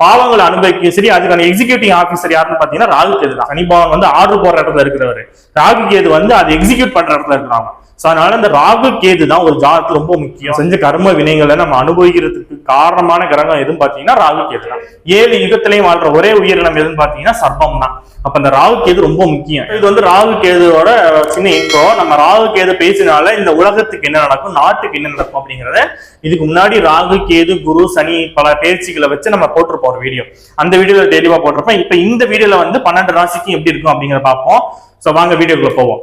பாவங்களை அனுபவிக்கணும் சரி அதுக்கான எக்ஸிக்யூட்டிவ் ஆஃபீஸர் யாருன்னு பாத்தீங்கன்னா ராகு கேது தான். சனி பகவான் வந்து ஆர்டர் போடுற இடத்துல இருக்கிறவர். ராகு கேது வந்து அதை எக்ஸிக்யூட் பண்ற இடத்துல இருக்கிறாங்க ஸோ அதனால இந்த ராகு கேது தான் ஒரு ஜாதகத்துக்கு ரொம்ப முக்கியம். செஞ்ச கர்ம வினைகளை நம்ம அனுபவிக்கிறதுக்கு காரணமான கிரகம் எதுன்னு பார்த்தீங்கன்னா ராகு கேது தான். ஏழு யுகத்திலையும் வாழ்ற ஒரே உயிரினம் எதுன்னு பார்த்தீங்கன்னா சர்ப்பம் தான். அப்ப இந்த ராகு கேது ரொம்ப முக்கியம். இது வந்து ராகு கேதுவோட சின்ன இன்ட்ரோ நம்ம ராகு கேது பேசினால இந்த உலகத்துக்கு என்ன நடக்கும் நாட்டுக்கு என்ன நடக்கும் அப்படிங்கறத இதுக்கு முன்னாடி ராகு கேது குரு சனி பல பேச்சுகளை வச்சு நம்ம போட்டிருப்போம் ஒரு வீடியோ அந்த வீடியோல தெளிவா போட்டிருப்போம். இப்ப இந்த வீடியோல வந்து பன்னெண்டு ராசிக்கு எப்படி இருக்கும் அப்படிங்கிறத பார்ப்போம். ஸோ வாங்க வீடியோக்குள்ள போவோம்.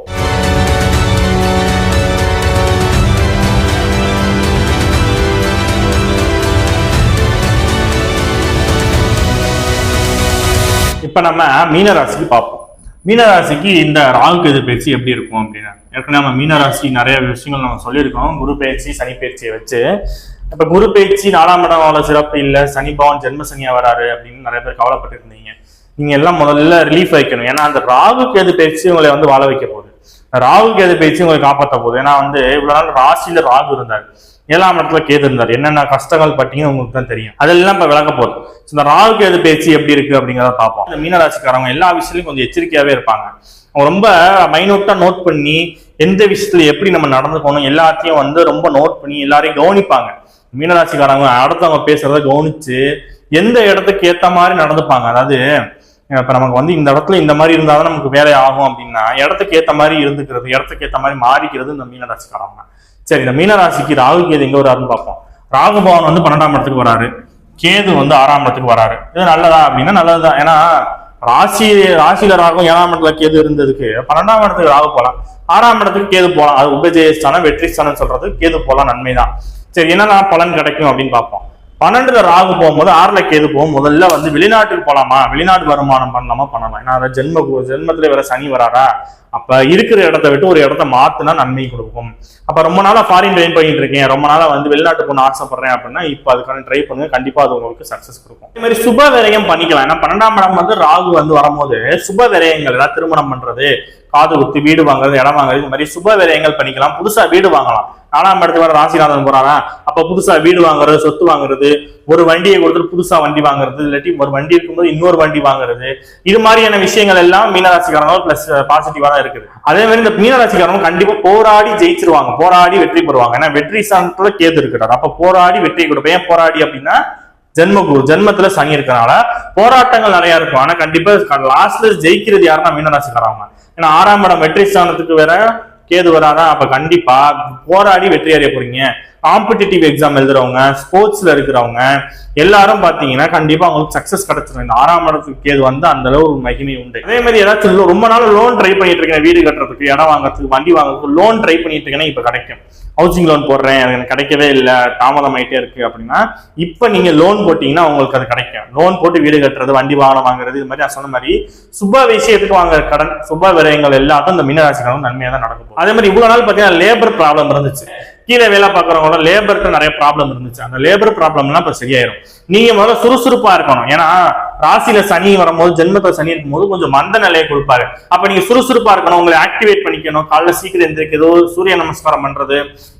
இப்ப நம்ம மீனராசிக்கு பார்ப்போம். மீனராசிக்கு இந்த ராகு கேது பயிற்சி எப்படி இருக்கும் அப்படின்னா ஏற்கனவே நம்ம மீனராசி நிறைய விஷயங்கள் நம்ம சொல்லியிருக்கோம். குரு பயிற்சி சனி பயிற்சியை வச்சு. இப்ப குரு பயிற்சி நாலாம் இடம் அவ்வளவு சிறப்பு இல்லை. சனி பவன் ஜென்ம சனியா வராரு அப்படின்னு நிறைய பேர் கவலைப்பட்டு இருந்தீங்க நீங்க எல்லாம் முதல்ல ரிலீஃப் வைக்கணும் ஏன்னா அந்த ராகு கேது பயிற்சி உங்களை வந்து வாழ வைக்க போகுது. ராகு கேது பயிற்சி உங்களை காப்பாற்ற போகுது. ஏன்னா வந்து இவ்வளவு நாள் ராசியில ராகு இருந்தார். ஏழாம் இடத்துல கேது இருந்தார். என்னென்ன கஷ்டங்கள் பட்டீங்கன்னு உங்களுக்கு தான் தெரியும். அதெல்லாம் இப்ப விளக்க போகுது. இந்த ராகு கேது பேச்சு எப்படி இருக்கு அப்படிங்கிறத பார்ப்போம். இந்த மீனராசிக்காரங்க எல்லா விஷயத்துலையும் கொஞ்சம் எச்சரிக்கையாவே இருப்பாங்க. அவங்க ரொம்ப மைனூட்டா நோட் பண்ணி எந்த விஷயத்துல எப்படி நம்ம நடந்து போகணும் எல்லாத்தையும் வந்து ரொம்ப நோட் பண்ணி எல்லாரையும் கவனிப்பாங்க. மீனராசிக்காரங்க அடுத்தவங்க பேசுறத கவனிச்சு எந்த இடத்துக்கு ஏத்த மாதிரி நடந்துப்பாங்க. அதாவது இப்போ நமக்கு வந்து இந்த இடத்துல இந்த மாதிரி இருந்தால் தான் நமக்கு வேலை ஆகும் அப்படின்னா இடத்துக்கு ஏற்ற மாதிரி இருந்துக்கிறது இடத்துக்கு ஏற்ற மாதிரி மாறிக்கிறது இந்த மீனராசிக்காரங்க சரி இந்த மீனராசிக்கு ராகு கேது எங்கே வராருன்னு பார்ப்போம். ராகு பவன் வந்து பன்னெண்டாம் இடத்துக்கு வராரு. கேது வந்து ஆறாம் இடத்துக்கு வராரு. இது நல்லதா அப்படின்னா நல்லதுதான். ஏன்னா ராசி ராசியில ராகும் ஏழாம் இடத்துல கேது இருந்ததுக்கு பன்னெண்டாம் இடத்துக்கு ராகு போகலாம். ஆறாம் இடத்துக்கு கேது போகலாம். அது உபஜயஸ்தானம் வெற்றி ஸ்தானம் சொல்றது கேது போலாம் நன்மைதான். சரி என்னென்ன பலன் கிடைக்கும் அப்படின்னு பார்ப்போம். பன்னெண்டுல ராகு போகும்போது ஆறுல கேது போகும் முதல்ல வந்து வெளிநாட்டுக்கு போலாமா? வெளிநாட்டு வருமானம் பண்ணலாமா? பண்ணலாம். ஏன்னா ஜென்ம ஜென்மத்துல வேற சனி வராரா? அப்ப இருக்கிற இடத்த விட்டு ஒரு இடத்த மாத்தினா நன்மை கொடுக்கும். அப்ப ரொம்ப நாளா ஃபாரின் ட்ரெயின் பண்ணிட்டு இருக்கேன் ரொம்ப நாளா வந்து வெளிநாட்டு போன ஆசைப்படுறேன் அப்படின்னா இப்ப அதுக்கான ட்ரை பண்ணுங்க. கண்டிப்பா அது உங்களுக்கு சக்சஸ் கொடுக்கும். அதே மாதிரி சுப விரயம் பண்ணிக்கலாம். ஏன்னா பன்னெண்டாம் இடம் வந்து ராகு வந்து வரும்போது சுப விரயங்கள் ஏதாவது திருமணம் பண்றது காது குத்து வீடு வாங்குறது இடம் வாங்குறது இந்த மாதிரி சுப விரயங்கள் பண்ணிக்கலாம். புதுசா வீடு வாங்கலாம். நாலாம் இடத்துக்கு வர ராசிநாதன் போறாரா? அப்ப புதுசா வீடு வாங்குறது சொத்து வாங்குறது ஒரு வண்டியை கொடுத்துட்டு புதுசா வண்டி வாங்குறது இல்லாட்டி ஒரு வண்டி இருக்கும்போது இன்னொரு வண்டி வாங்குறது இது மாதிரியான விஷயங்கள் எல்லாம் மீனராசிக்காரங்களும் பிளஸ் பாசிட்டிவான இருக்குது. அதே மாதிரி இந்த மீனராசிக்காரங்க கண்டிப்பா போராடி ஜெயிச்சிருவாங்க. போராடி வெற்றி பெறுவாங்க. ஏன்னா வெற்றி சாணத்துல கேது இருக்கிறார். அப்ப போராடி வெற்றி கொடுப்பேன். ஏன் போராடி அப்படின்னா ஜென்ம குரு ஜென்மத்துல சனி இருக்கனால போராட்டங்கள் நிறைய இருக்கும். ஆனா கண்டிப்பா லாஸ்ட்ல ஜெயிக்கிறது யாருன்னா மீனராசிக்காரவங்க ஏன்னா ஆறாம் இடம் வெற்றி ஸ்தானத்துக்கு வேற கேது வராதா? அப்ப கண்டிப்பா போராடி வெற்றி அறிய போறீங்க. காம்படிட்டிவ் எக்ஸாம் எழுதுறவங்க ஸ்போர்ட்ஸ்ல இருக்கிறவங்க எல்லாரும் பாத்தீங்கன்னா கண்டிப்பா அவங்களுக்கு சக்சஸ் கிடைச்சிடும் இந்த ஆறாம் இடத்துக்கு கேது வந்து அந்த அளவு ஒரு மகிமை உண்டு. அதே மாதிரி ஏதாச்சும் ரொம்ப நாள் லோன் ட்ரை பண்ணிட்டு இருக்கேன் வீடு கட்டுறதுக்கு இடம் வாங்குறதுக்கு வண்டி வாங்குறதுக்கு லோன் ட்ரை பண்ணிட்டு இருக்கேன்னா இப்ப கிடைக்கும். ஹவுசிங் லோன் போடுறேன் அது எனக்கு கிடைக்கவே இல்லை தாமதம் ஆயிட்டே இருக்கு அப்படின்னா இப்ப நீங்க லோன் போட்டீங்கன்னா உங்களுக்கு அது கிடைக்கும். லோன் போட்டு வீடு கட்டுறது வண்டி வாகனம் வாங்குறது இது மாதிரி நான் சொன்ன மாதிரி சுப விஷயத்துக்கு வாங்குற கடன் சுப விரயங்கள் எல்லாத்தையும் இந்த மீனராசிக்காரங்க நன்மையாக தான் நடக்கும் அதே மாதிரி இவ்வளவு நாள் பாத்தீங்கன்னா லேபர் ப்ராப்ளம் இருந்துச்சு. கீழே வேலை பார்க்குறவங்களோட லேபருக்கு நிறைய ப்ராப்ளம் இருந்துச்சு. அந்த லேபர் ப்ராப்ளம்லாம் இப்போ சரியாயிரும். நீங்கள் முதல்ல சுறுசுறுப்பாக இருக்கணும். ஏன்னா ராசியில சனி வரும்போது ஜென்மத்துல சனி இருக்கும்போது கொஞ்சம் மந்த நிலையை கொடுப்பாரு. அப்ப நீங்க சுறுசுறுப்பா இருக்கணும் உங்களை ஆக்டிவேட் பண்ணிக்கணும். காலைல சீக்கிரம் எந்திரிக்க ஏதோ சூரிய நமஸ்காரம் பண்றது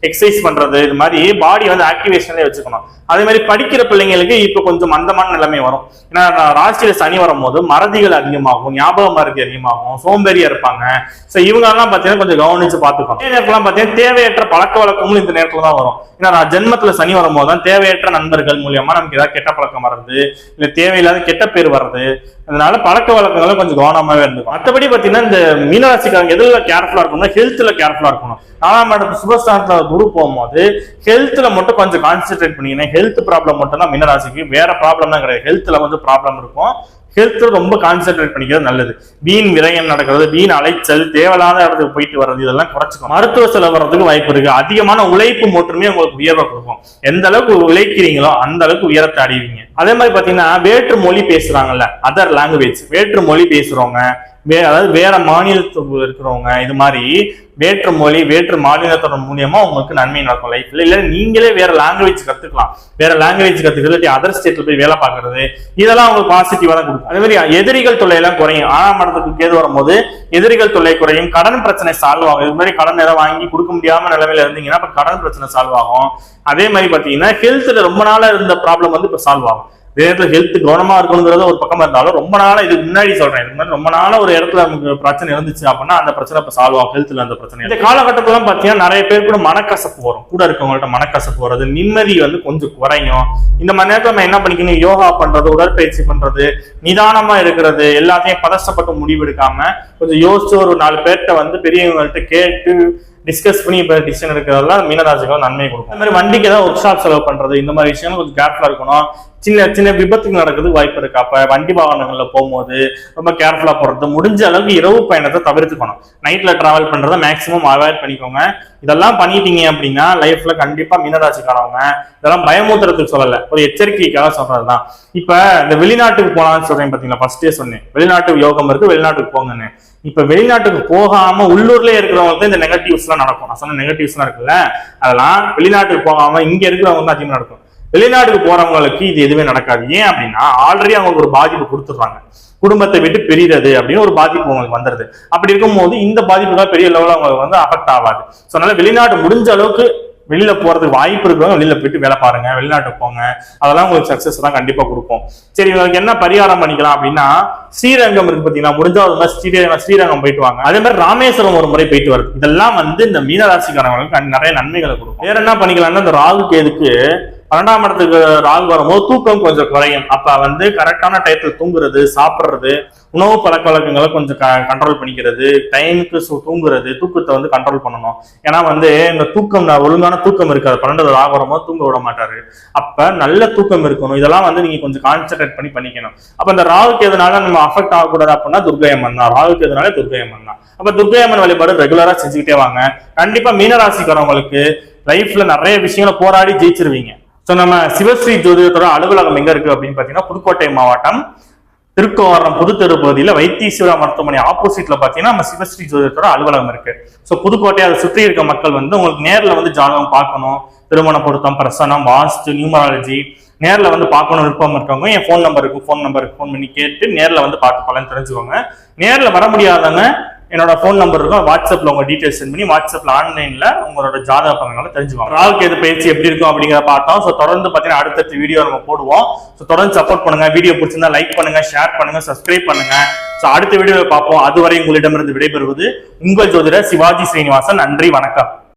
எக்ஸசைஸ் பண்றது இது மாதிரி பாடி வந்து ஆக்டிவேஷன்லேயே வச்சுக்கணும். அதே மாதிரி படிக்கிற பிள்ளைங்களுக்கு இப்ப கொஞ்சம் மந்தமான நிலைமை வரும். ஏன்னா நான் ராசியில சனி வரும்போது மறதிகள் அதிகமாகும் ஞாபக மறதி அதிகமாகும் சோம்பேறியா இருப்பாங்க. சோ இவங்க எல்லாம் பாத்தீங்கன்னா கொஞ்சம் கவனிச்சு பாத்துக்கணும் இதே நேரத்துல பாத்தீங்கன்னா தேவையற்ற பழக்க வழக்கமும் இந்த நேரத்துல தான் வரும். ஏன்னா நான் ஜென்மத்துல சனி வரும்போது தான் தேவையற்ற நண்பர்கள் மூலியமா நமக்கு ஏதாவது கெட்ட பழக்கம் வர்றது இல்ல தேவையில்லாத கெட்ட பேர் வர்றது அதனால பழக்க வழக்கங்களும் கொஞ்சம் கவனமாவே இருந்துக்கும் மற்றபடி பார்த்தீங்கன்னா இந்த மீனராசிக்காரங்க எதுல கேர்ஃபுல்லா இருக்கணும்னா ஹெல்த்ல கேர்ஃபுல்லா இருக்கணும். நாலாம் இடத்து சுபஸ்தானத்துல குரு போகும்போது ஹெல்த்ல மட்டும் கொஞ்சம் கான்சென்ட்ரேட் பண்ணீங்கன்னா ஹெல்த் ப்ராப்ளம் மட்டும் தான் மீனராசிக்கு வேற ப்ராப்ளம் தான் கிடையாது. ஹெல்த்ல வந்து ப்ராப்ளம் இருக்கும். ஹெல்த்தில் ரொம்ப கான்சென்ட்ரேட் பண்ணிக்கிறது நல்லது. வீண் விரயம் நடக்கிறது வீண் அலைச்சல் தேவையில்லாத இடத்துக்கு போயிட்டு வர்றது இதெல்லாம் குறைச்சிக்கணும் மருத்துவ செலவு வர்றதுக்கு வாய்ப்பு இருக்கு. அதிகமான உழைப்பு மட்டுமே உங்களுக்கு உயர்வை கொடுக்கும். எந்த அளவுக்கு உழைக்கிறீங்களோ அந்த அளவுக்கு உயரத்தை அடைவீங்க. அதே மாதிரி பாத்தீங்கன்னா வேற்று மொழி பேசுறாங்கல்ல அதர் லாங்குவேஜ் வேற்று மொழி பேசுறவங்க வே அதாவது வேற மாநிலத்துக்கு இருக்கிறவங்க இது மாதிரி வேற்று மொழி வேற்று மாநிலத்தோட மூலியமா உங்களுக்கு நன்மை நடக்கும் லைஃப்ல இல்ல நீங்களே வேற லாங்குவேஜ் கத்துக்கலாம். வேற லாங்குவேஜ் கத்துக்கிறது அதர் ஸ்டேட்ல போய் வேலை பார்க்கறது இதெல்லாம் உங்களுக்கு பாசிட்டிவா தான் கொடுக்கும். அதே மாதிரி எதிரிகள் தொல்லை எல்லாம் குறையும். ஆறாம் இடத்துக்கு கேது வரும்போது எதிரிகள் தொல்லை குறையும். கடன் பிரச்சனை சால்வ் ஆகும். இது மாதிரி கடன் ஏதாவது வாங்கி கொடுக்க முடியாம நிலைமையில இருந்தீங்கன்னா இப்ப கடன் பிரச்சனை சால்வ் ஆகும். அதே மாதிரி பாத்தீங்கன்னா ஹெல்த்ல ரொம்ப நாளா இருந்த ப்ராப்ளம் வந்து இப்ப சால்வ் ஆகும். இதே நேரத்துல ஹெல்த் கவனமா இருக்கணுங்கிறது ஒரு பக்கம் இருந்தாலும் ரொம்ப நாளா இதுக்கு முன்னாடி சொல்றேன். இதுக்கு முன்னாடி ரொம்ப நாளா ஒரு இடத்துல நமக்கு பிரச்சனை இருந்துச்சு அப்படின்னா அந்த பிரச்சனை இப்ப சால்வ் ஆகும். ஹெல்த்ல அந்த பிரச்சனை இந்த காலகட்டத்துல பாத்தீங்கன்னா நிறைய பேர் கூட மனக்கசப்பு வரும். கூட இருக்கவங்கள்ட்ட மனக்கசப்பு வர்றது நிம்மதி வந்து கொஞ்சம் குறையும். இந்த மாதிரி நேரத்துல நம்ம என்ன பண்ணிக்கணும்? யோகா பண்றது உடற்பயிற்சி பண்றது நிதானமா இருக்கிறது எல்லாத்தையும் பதஷ்டப்பட்டு முடிவெடுக்காம கொஞ்சம் யோசிச்சு ஒரு நாலு பேர்கிட்ட வந்து பெரியவங்கள்ட்ட கேட்டு டிஸ்கஸ் பண்ணி இப்போ டிசிஷன் எடுக்கிறதெல்லாம் மீனராசிக்கு நன்மை கொடுக்கும். இந்த மாதிரி வண்டிக்கு ஏதாவது ஒர்க் ஷாப் செலவு பண்ணுறது இந்த மாதிரி விஷயம் கொஞ்சம் கேர்ஃபுல்லாக இருக்கணும். சின்ன சின்ன விபத்துக்கு நடக்கிறதுக்கு வாய்ப்பு இருக்கு. அப்போ வண்டி வாகனங்களில் போகும்போது ரொம்ப கேர்ஃபுல்லாக போகிறது முடிஞ்ச அளவுக்கு இரவு பயணத்தை தவிர்த்துக்கணும். நைட்டில் ட்ராவல் பண்ணுறத மேக்ஸிமம் அவாய்ட் பண்ணிக்கோங்க. இதெல்லாம் பண்ணிட்டீங்க அப்படின்னா லைஃப்பில் கண்டிப்பாக மீனராசிக்காரவங்க இதெல்லாம் பயமூத்திரத்துக்கு சொல்லலை. ஒரு எச்சரிக்கைக்காக சொல்றதுதான். இப்போ இந்த வெளிநாட்டுக்கு போகலான்னு சொல்கிறேன் பார்த்தீங்களா ஃபஸ்ட்டே சொன்னேன். வெளிநாட்டு யோகம் இருக்குது வெளிநாட்டுக்கு போங்கன்னு. இப்ப வெளிநாட்டுக்கு போகாம உள்ளூர்லயே தான் இந்த நெகட்டிவ்ஸ் எல்லாம் நடக்கும். நான் சொன்ன நெகட்டிவ்ஸ் எல்லாம் இருக்குல்ல? அதெல்லாம் வெளிநாட்டுக்கு போகாம இங்க இருக்கிறவங்க தான் அதிகமா நடக்கும். வெளிநாட்டுக்கு போறவங்களுக்கு இது எதுவுமே நடக்காது. ஏன் அப்படின்னா ஆல்ரெடி அவங்களுக்கு ஒரு பாதிப்பு கொடுத்துடுறாங்க. குடும்பத்தை விட்டு பிரிறது அப்படின்னு ஒரு பாதிப்பு உங்களுக்கு வந்துருது. அப்படி இருக்கும்போது இந்த பாதிப்புகள் பெரிய லெவலில் அவங்களுக்கு வந்து அஃபெக்ட் ஆகாது. ஸோ அதனால வெளிநாட்டு முடிஞ்ச அளவுக்கு வெளியில போறதுக்கு வாய்ப்பு இருக்கிறவங்க வெளியில போயிட்டு வேலை பாருங்க வெளிநாட்டுக்கு போங்க. அதெல்லாம் உங்களுக்கு சக்சஸ் தான் கண்டிப்பா கொடுக்கும். சரி உங்களுக்கு என்ன பரிகாரம் பண்ணிக்கலாம் அப்படின்னா ஸ்ரீரங்கம் இருக்கு பாத்தீங்கன்னா முடிஞ்சா மாதிரி ஸ்ரீரங்கம் ஸ்ரீரங்கம் போயிட்டு வாங்க. அதே மாதிரி ராமேஸ்வரம் ஒரு முறை போயிட்டு வருது. இதெல்லாம் வந்து இந்த மீனராசிக்காரங்களுக்கு நிறைய நன்மைகளை கொடுக்கும். வேற என்ன பண்ணிக்கலாம்னா இந்த ராகு கேதுக்கு பன்னெண்டாம் இடத்துக்கு ராகு வரும்போது தூக்கம் கொஞ்சம் குறையும். அப்ப வந்து கரெக்டான டயத்துல தூங்குறது சாப்பிட்றது உணவு பழக்க வழக்கங்களை கொஞ்சம் கண்ட்ரோல் பண்ணிக்கிறது டைமுக்கு தூங்குறது தூக்கத்தை வந்து கண்ட்ரோல் பண்ணணும். ஏன்னா வந்து இந்த தூக்கம் ஒழுங்கான தூக்கம் இருக்காது. பன்னெண்டு ராகு வரும்போது தூங்க விட மாட்டாரு. அப்ப நல்ல தூக்கம் இருக்கணும். இதெல்லாம் வந்து நீங்க கொஞ்சம் கான்சென்ட்ரேட் பண்ணி பண்ணிக்கணும். அப்ப இந்த ராகுக்கு எதனால நம்ம அஃபெக்ட் ஆகக்கூடாது அப்படின்னா துர்கையம்மன் தான். ராகுக்கு எதனால துர்கையம்மன் தான். அப்ப துர்கையம்மன் வழிபாடு ரெகுலரா செஞ்சுக்கிட்டே வாங்க. கண்டிப்பா மீனராசிக்காரவங்களுக்கு லைஃப்ல நிறைய விஷயங்களை போராடி ஜெயிச்சிருவீங்க. ஸோ நம்ம சிவஸ்ரீ ஜோதிடத்தோட அலுவலகம் எங்க இருக்கு அப்படின்னு பாத்தீங்கன்னா புதுக்கோட்டை மாவட்டம் திருக்கோரம் புதுத்தெரு பகுதியில் வைத்தீஸ்வரா மருத்துவமனை ஆப்போசிட்ல பாத்தீங்கன்னா நம்ம சிவஸ்ரீ ஜோதிடத்தோட அலுவலகம் இருக்கு. ஸோ புதுக்கோட்டை அதை சுற்றி இருக்க மக்கள் வந்து உங்களுக்கு நேரில் வந்து ஜாதகம் பார்க்கணும் திருமண பொருத்தம் பிரசனம் வாஸ்து நியூமராலஜி நேரில் வந்து பார்க்கணும் விருப்பம் இருக்கவங்க என் ஃபோன் நம்பருக்கு ஃபோன் நம்பருக்கு ஃபோன் பண்ணி கேட்டு நேரில் வந்து பார்த்து பலன் தெரிஞ்சுக்கோங்க. நேரில் வர முடியாதவங்க என்னோட ஃபோன் நம்பர் இருக்கும். வாட்ஸ்அப்ல உங்க டீடைல்ஸ் சென்ட் பண்ணி வாட்ஸ்அப்ல ஆன்லைன்ல உங்களோட ஜாதக பலன்களை தெரிஞ்சுவாங்க ராகுக்கு எது பயிற்சி எப்படி இருக்கும் அப்படிங்கிறத பார்த்தோம். ஸோ தொடர்ந்து பார்த்தீங்கன்னா அடுத்தடுத்த வீடியோ நம்ம போடுவோம். ஸோ தொடர்ந்து சப்போர்ட் பண்ணுங்க. வீடியோ பிடிச்சிருந்தா லைக் பண்ணுங்க ஷேர் பண்ணுங்க சப்ஸ்கிரைப் பண்ணுங்க. ஸோ அடுத்த வீடியோவை பார்ப்போம். அதுவரை உங்களிடமிருந்து விடைபெறுவது உங்கள் ஜோதிடர் சிவாஜி ஸ்ரீனிவாசன். நன்றி வணக்கம்.